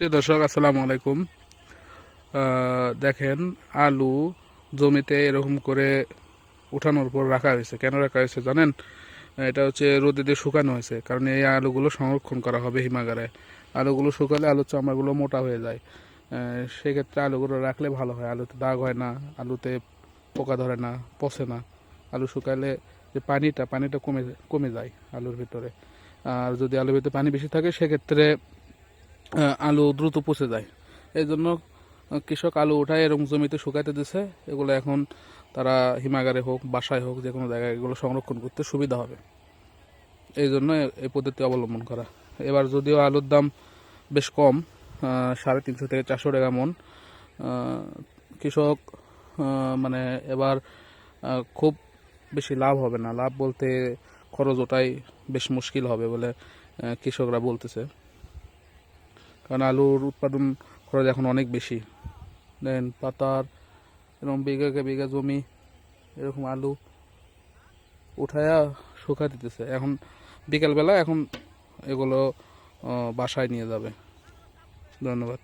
প্রিয় দর্শক, আসসালামু আলাইকুম। দেখেন, আলু জমিতে এরকম করে উঠানোর পর রাখা হয়েছে। কেন রাখা হয়েছে জানেন? এটা হচ্ছে রোদে দিয়ে শুকানো হয়েছে, কারণ এই আলুগুলো সংরক্ষণ করা হবে হিমাগারে। আলুগুলো শুকালে আলুর চামড়াগুলো মোটা হয়ে যায়। সেক্ষেত্রে আলুগুলো রাখলে ভালো হয়। আলুতে দাগ হয় না, আলুতে পোকা ধরে না, পচে না। আলু শুকালে যে পানিটা পানিটা কমে কমে যায় আলুর ভিতরে। আর যদি আলুর ভিতরে পানি বেশি থাকে, সেক্ষেত্রে আলু দ্রুত পচে যায়। এই জন্য কৃষক আলু ওঠায় এরকম জমিতে শুকাইতে দিছে। এগুলো এখন তারা হিমাগারে হোক, বাসায় হোক যে কোনো জায়গায় এগুলো সংরক্ষণ করতে সুবিধা হবে। এই জন্য এই পদ্ধতি অবলম্বন করা। এবার যদিও আলুর দাম বেশ কম সাড়ে তিনশো থেকে চারশো টাকা মন কৃষক মানে এবার খুব বেশি লাভ হবে না। লাভ বলতে খরচ ওটাই বেশ মুশকিল হবে বলে কৃষকরা বলতেছে। কারণ আলুর উৎপাদন খরচ এখন অনেক বেশি। দেন পাতার এরকম বিঘাকে বিঘা জমি, এরকম আলু উঠায়া শুকা দিতেছে। এখন বিকেলবেলা এখন এগুলো বাসায় নিয়ে যাবে। ধন্যবাদ।